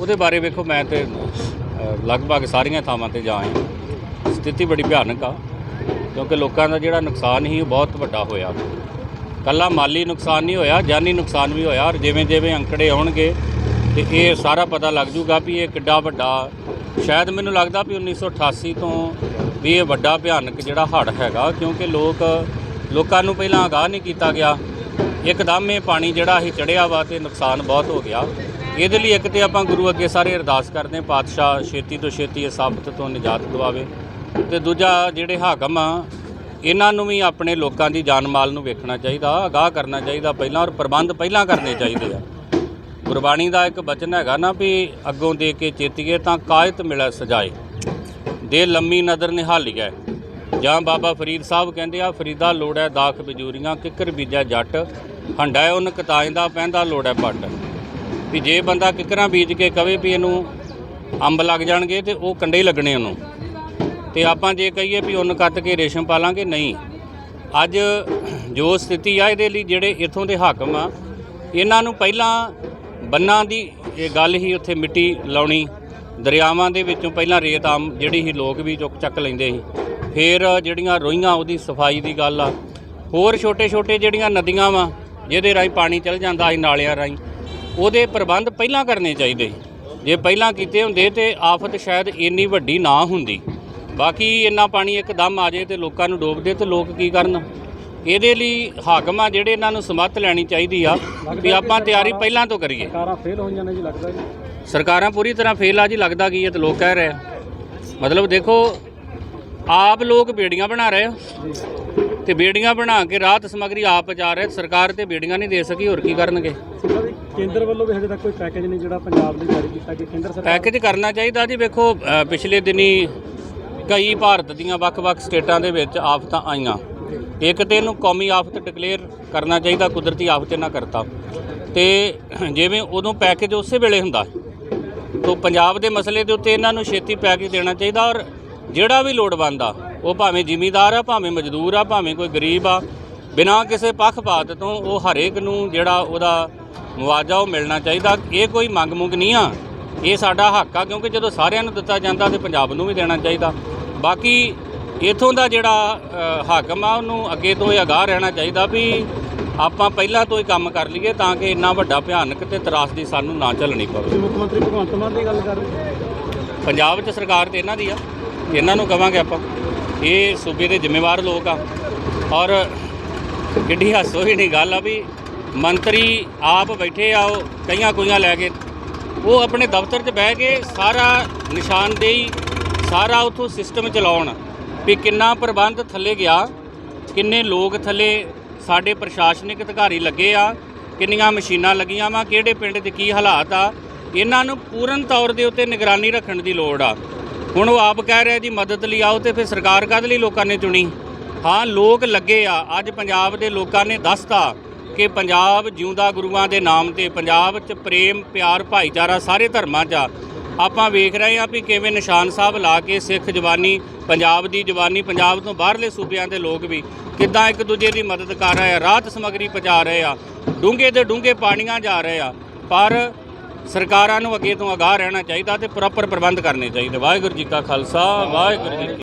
ਉਹਦੇ ਬਾਰੇ ਵੇਖੋ ਮੈਂ ਤੇ ਅ, ਲਗਭਗ ਸਾਰੀਆਂ ਥਾਵਾਂ ਤੇ ਜਾ ਆਇਆ। ਸਥਿਤੀ ਬੜੀ ਭਿਆਨਕ ਆ ਕਿਉਂਕਿ ਲੋਕਾਂ ਦਾ ਜਿਹੜਾ ਨੁਕਸਾਨ ਸੀ ਉਹ ਬਹੁਤ ਵੱਡਾ ਹੋਇਆ। ਕੱਲਾ ਮਾਲੀ ਨੁਕਸਾਨ ਨਹੀਂ ਹੋਇਆ ਜਾਨੀ ਨੁਕਸਾਨ ਵੀ ਹੋਇਆ ਔਰ ਜਿਵੇਂ ਜਿਵੇਂ ਅੰਕੜੇ ਆਉਣਗੇ ਤੇ ਇਹ ਸਾਰਾ ਪਤਾ ਲੱਗ ਜੂਗਾ ਵੀ ਇਹ ਕਿੱਡਾ ਵੱਡਾ। ਸ਼ਾਇਦ ਮੈਨੂੰ ਲੱਗਦਾ ਵੀ 1988 ਤੋਂ ਵੀ ਇਹ ਵੱਡਾ ਭਿਆਨਕ ਜਿਹੜਾ ਹੜ੍ਹ ਹੈਗਾ ਕਿਉਂਕਿ ਲੋਕ ਲੋਕਾਂ ਨੂੰ ਪਹਿਲਾਂ ਆਗਾਹ ਨਹੀਂ ਕੀਤਾ ਗਿਆ। ਇੱਕਦਮ ਇਹ ਪਾਣੀ ਜਿਹੜਾ ਇਹ ਚੜਿਆ ਵਾ ਤੇ ਨੁਕਸਾਨ ਬਹੁਤ ਹੋ ਗਿਆ। ਇਹਦੇ ਲਈ ਇੱਕ ਤੇ ਆਪਾਂ ਗੁਰੂ ਅੱਗੇ ਸਾਰੇ ਅਰਦਾਸ ਕਰਦੇ ਹਾਂ, ਪਾਤਸ਼ਾਹ ਛੇਤੀ ਤੋਂ ਛੇਤੀ ਇਸ ਆਫਤ ਤੋਂ ਨਿਜਾਤ ਦਿਵਾਵੇ। ਤੇ ਦੂਜਾ ਜਿਹੜੇ ਹਾਕਮ ਆ, ਇਹਨਾਂ ਨੂੰ ਵੀ ਆਪਣੇ ਲੋਕਾਂ ਦੀ ਜਾਨ ਮਾਲ ਨੂੰ ਵੇਖਣਾ ਚਾਹੀਦਾ, ਅਗਾਹ ਕਰਨਾ ਚਾਹੀਦਾ, ਪਹਿਲਾਂ ਔਰ ਪ੍ਰਬੰਧ ਪਹਿਲਾਂ ਕਰਨੇ ਚਾਹੀਦੇ ਆ। ਗੁਰਬਾਣੀ ਦਾ ਇੱਕ ਬਚਨ ਹੈਗਾ ਨਾ ਵੀ ਅੱਗੋਂ ਦੇ ਕੇ ਚੇਤੀਏ ਤਾਂ ਕਾਇਤ ਮਿਲੈ ਸਜਾਏ। ਦੇ ਲੰਮੀ ਨਦਰ ਨਿਹਾਲੀਐ। ਜਾਂ ਬਾਬਾ ਫਰੀਦ ਸਾਹਿਬ ਕਹਿੰਦੇ ਆ, ਫਰੀਦਾ ਲੋੜੈ ਦਾਖ ਬਜੂਰੀਆਂ, ਕਿੱਕਰ ਬੀਜਾ ਜੱਟ, ਹੰਡਾ ਉਹਨ ਕਤਾਏ ਦਾ ਪੈਂਦਾ ਲੋੜੈ ਪੱਟ। ਵੀ ਜੇ ਬੰਦਾ ਕਿੱਕਰਾਂ ਬੀਜ ਕੇ ਕਵੇ ਵੀ ਇਹਨੂੰ ਅੰਬ ਲੱਗ ਜਾਣਗੇ ਤੇ ਉਹ ਕੰਡੇ ਲੱਗਣੇ ਉਹਨੂੰ। ਤੇ ਆਪਾਂ ਜੇ ਕਹੀਏ ਵੀ ਉਹਨ ਕੱਟ ਕੇ ਰੇਸ਼ਮ ਪਾ ਲਾਂਗੇ ਨਹੀਂ। ਅੱਜ ਜੋ ਸਥਿਤੀ ਆ ਇਹਦੇ ਲਈ ਜਿਹੜੇ ਇਥੋਂ ਦੇ ਹਾਕਮ ਆ, ਇਹਨਾਂ ਨੂੰ ਪਹਿਲਾਂ ਬੰਨਾਂ ਦੀ ਇਹ ਗੱਲ ਹੀ ਉੱਥੇ ਮਿੱਟੀ ਲਾਉਣੀ, ਦਰਿਆਵਾਂ ਦੇ ਵਿੱਚੋਂ ਪਹਿਲਾਂ ਰੇਤ ਆਮ ਜਿਹੜੀ ਸੀ ਲੋਕ ਵੀ ਚੁੱਕ ਚੱਕ ਲੈਂਦੇ ਸੀ। ਫਿਰ ਜਿਹੜੀਆਂ ਰੋਈਆਂ ਉਹਦੀ ਸਫ਼ਾਈ ਦੀ ਗੱਲ ਆ। ਹੋਰ ਛੋਟੇ ਛੋਟੇ ਜਿਹੜੀਆਂ ਨਦੀਆਂ ਵਾ, ਜਿਹਦੇ ਰਾਹੀਂ ਪਾਣੀ ਚੱਲ ਜਾਂਦਾ ਸੀ ਨਾਲਿਆਂ ਰਾਹੀਂ। ਉਹਦੇ ਪ੍ਰਬੰਧ ਪਹਿਲਾਂ ਕਰਨੇ ਚਾਹੀਦੇ। ਜੇ ਪਹਿਲਾਂ ਕੀਤੇ ਹੁੰਦੇ ਤੇ ਆਫਤ ਸ਼ਾਇਦ ਇੰਨੀ ਵੱਡੀ ਨਾ ਹੁੰਦੀ। ਬਾਕੀ ਇੰਨਾ ਪਾਣੀ ਇੱਕਦਮ ਆ ਜੇ ਤੇ ਲੋਕਾਂ ਨੂੰ ਡੋਬ ਦੇ ਤੇ ਲੋਕ ਕੀ ਕਰਨ? ਇਹਦੇ ਲਈ ਹਾਕਮ ਆ ਜਿਹੜੇ ਇਹਨਾਂ ਨੂੰ ਸਮੱਤ ਲੈਣੀ ਚਾਹੀਦੀ ਆ ਵੀ ਆਪਾਂ ਤਿਆਰੀ ਪਹਿਲਾਂ ਤੋਂ ਕਰੀਏ। ਸਰਕਾਰਾਂ ਫੇਲ ਹੋਈਆਂ ਨੇ ਜੀ ਲੱਗਦਾ ਜੀ। ਸਰਕਾਰਾਂ ਪੂਰੀ ਤਰ੍ਹਾਂ ਫੇਲ ਆ ਜੀ ਲੱਗਦਾ ਕੀ ਹੈ ਤੇ ਲੋਕ ਕਹਿ ਰਹੇ ਮਤਲਬ ਦੇਖੋ ਆਪ ਲੋਕ ਬੇੜੀਆਂ ਬਣਾ ਰਹੇ ਆ। ਤੇ ਬੇੜੀਆਂ ਬਣਾ ਕੇ ਰਾਹਤ ਸਮਗਰੀ ਆਪ ਜਾ ਰਹੇ ਸਰਕਾਰ ਤੇ ਬੇੜੀਆਂ ਨਹੀਂ ਦੇ ਸਕੀ ਹੋਰ ਕੀ ਕਰਨਗੇ? ਕੇਂਦਰ ਵੱਲੋਂ ਵੀ ਹਜੇ ਤੱਕ ਕੋਈ ਪੈਕੇਜ ਨਹੀਂ ਜਿਹੜਾ ਪੰਜਾਬ ਲਈ ਜਾਰੀ ਕੀਤਾ ਗਿਆ। ਕੇਂਦਰ ਸਰਕਾਰ ਪੈਕੇਜ ਕਰਨਾ ਚਾਹੀਦਾ ਜੀ। ਵੇਖੋ ਅ, ਪਿਛਲੇ ਦਿਨੀ ਕਈ ਭਾਰਤ ਦੀਆਂ ਵੱਖ-ਵੱਖ ਸਟੇਟਾਂ ਦੇ ਵਿੱਚ ਆਫਤਾਂ ਆਈਆਂ। ਇੱਕ ਤੇ ਇਹਨੂੰ ਕੌਮੀ ਆਫਤ ਡਿਕਲੇਅਰ ਕਰਨਾ ਚਾਹੀਦਾ ਕੁਦਰਤੀ ਆਫਤ ਇਹਨਾਂ ਕਰਤਾ। ਤੇ ਜਿਵੇਂ ਉਦੋਂ ਪੈਕੇਜ ਉਸੇ ਵੇਲੇ ਹੁੰਦਾ ਤੋਂ ਪੰਜਾਬ ਦੇ ਮਸਲੇ ਦੇ ਉੱਤੇ ਇਹਨਾਂ ਨੂੰ ਛੇਤੀ ਪੈਕੇਜ ਦੇਣਾ ਚਾਹੀਦਾ ਔਰ ਜਿਹੜਾ ਵੀ ਲੋੜਵੰਦ ਆ ਉਹ ਭਾਵੇਂ ਜ਼ਿਮੀਂਦਾਰ ਆ ਭਾਵੇਂ ਮਜ਼ਦੂਰ ਆ ਭਾਵੇਂ ਕੋਈ ਗਰੀਬ ਆ ਬਿਨਾਂ ਕਿਸੇ ਪੱਖਪਾਤ ਤੋਂ ਉਹ ਹਰੇਕ ਨੂੰ ਜਿਹੜਾ ਉਹਦਾ ਮੁਆਵਜ਼ਾ ਉਹ ਮਿਲਣਾ ਚਾਹੀਦਾ। ਇਹ ਕੋਈ ਮੰਗ ਮੁੰਗ ਨਹੀਂ ਆ। ਇਹ ਸਾਡਾ ਹੱਕ ਆ ਕਿਉਂਕਿ ਜਦੋਂ ਸਾਰਿਆਂ ਨੂੰ ਦਿੱਤਾ ਜਾਂਦਾ ਤੇ ਪੰਜਾਬ ਨੂੰ ਵੀ ਦੇਣਾ ਚਾਹੀਦਾ। ਬਾਕੀ ਇਥੋਂ ਦਾ ਜਿਹੜਾ ਹਾਕਮ ਆ ਉਹਨੂੰ ਅੱਗੇ ਤੋਂ ਇਹ ਅਗਾਹ ਰਹਿਣਾ ਚਾਹੀਦਾ ਵੀ ਆਪਾਂ ਪਹਿਲਾਂ ਤੋਂ ਹੀ ਕੰਮ ਕਰ ਲਈਏ ਤਾਂ ਕਿ ਇੰਨਾ ਵੱਡਾ ਭਿਆਨਕ ਤੇ ਤਰਾਸਦੀ ਸਾਨੂੰ ਨਾ ਝੱਲਣੀ ਪਵੇ। ਮੁੱਖ ਮੰਤਰੀ ਭਗਵੰਤ ਮਾਨ ਦੀ ਗੱਲ ਕਰ ਰਹੇ ਪੰਜਾਬ 'ਚ ਸਰਕਾਰ ਤੇ ਇਹਨਾਂ ਦੀ ਆ। ਇਹਨਾਂ ਨੂੰ ਕਵਾਂਗੇ ਆਪਾਂ। ਇਹ ਸੂਬੇ ਦੇ ਜ਼ਿੰਮੇਵਾਰ ਲੋਕ ਆ। ਔਰ ਕਿੱਡੀ ਹਾਸੋ ਹੀ ਨਹੀਂ ਗੱਲ ਆ ਵੀ ਮੰਤਰੀ ਆਪ ਬੈਠੇ ਆ, ਉਹ ਕਈਆਂ ਕੋਈਆਂ ਲੈ ਕੇ। ਉਹ ਆਪਣੇ ਦਫ਼ਤਰ 'ਚ ਬਹਿ ਕੇ ਸਾਰਾ ਨਿਸ਼ਾਨਦੇਹੀ, ਸਾਰਾ ਉਥੋਂ ਸਿਸਟਮ ਚਲਾਉਣ ਵੀ ਕਿੰਨਾ ਪ੍ਰਬੰਧ ਥੱਲੇ ਗਿਆ, ਕਿੰਨੇ ਲੋਕ ਥੱਲੇ ਸਾਡੇ ਪ੍ਰਸ਼ਾਸਨਿਕ ਅਧਿਕਾਰੀ ਲੱਗੇ ਆ, ਕਿੰਨੀਆਂ ਮਸ਼ੀਨਾਂ ਲੱਗੀਆਂ ਵਾ, ਕਿਹੜੇ ਪਿੰਡ 'ਚ ਕੀ ਹਾਲਾਤ ਆ। ਇਹਨਾਂ ਨੂੰ ਪੂਰਨ ਤੌਰ ਦੇ ਉੱਤੇ ਨਿਗਰਾਨੀ ਰੱਖਣ ਦੀ ਲੋੜ ਆ। ਹੁਣ ਉਹ ਆਪ ਕਹਿ ਰਿਹਾ ਜੀ, ਮਦਦ ਲਈ ਆਓ ਤੇ ਫਿਰ ਸਰਕਾਰ ਕਾਹਦੇ ਲਈ ਲੋਕਾਂ ਨੇ ਚੁਣੀ? ਹਾਂ, ਲੋਕ ਲੱਗੇ ਆ। ਅੱਜ ਪੰਜਾਬ ਦੇ ਲੋਕਾਂ ਨੇ ਦੱਸਤਾ ਕਿ ਪੰਜਾਬ ਜਿਉਂਦਾ ਗੁਰੂਆਂ ਦੇ ਨਾਮ ਤੇ ਪੰਜਾਬ 'ਚ ਪ੍ਰੇਮ, ਪਿਆਰ, ਭਾਈਚਾਰਾ ਸਾਰੇ ਧਰਮਾਂ 'ਚ ਆ। ਆਪਾਂ ਵੇਖ ਰਹੇ ਹਾਂ ਵੀ ਕਿਵੇਂ ਨਿਸ਼ਾਨ ਸਾਹਿਬ ਲਾ ਕੇ ਸਿੱਖ ਜਵਾਨੀ, ਪੰਜਾਬ ਦੀ ਜਵਾਨੀ, ਪੰਜਾਬ ਤੋਂ ਬਾਹਰਲੇ ਸੂਬਿਆਂ ਦੇ ਲੋਕ ਵੀ ਕਿੱਦਾਂ ਇੱਕ ਦੂਜੇ ਦੀ ਮਦਦ ਕਰ ਰਹੇ ਆ ਰਾਹਤ ਸਮਗਰੀ ਪਹੁੰਚਾ ਰਹੇ ਆ, ਡੂੰਘੇ ਤੇ ਡੂੰਘੇ ਪਾਣੀਆਂ ਜਾ ਰਹੇ ਆ। ਪਰ ਸਰਕਾਰਾਂ ਨੂੰ ਅੱਗੇ ਤੋਂ ਅਗਾਹ ਰਹਿਣਾ ਚਾਹੀਦਾ ਤੇ ਪ੍ਰੋਪਰ ਪ੍ਰਬੰਧ ਕਰਨੇ ਚਾਹੀਦੇ। ਵਾਹਿਗੁਰੂ ਜੀ ਕਾ ਖਾਲਸਾ, ਵਾਹਿਗੁਰੂ ਜੀ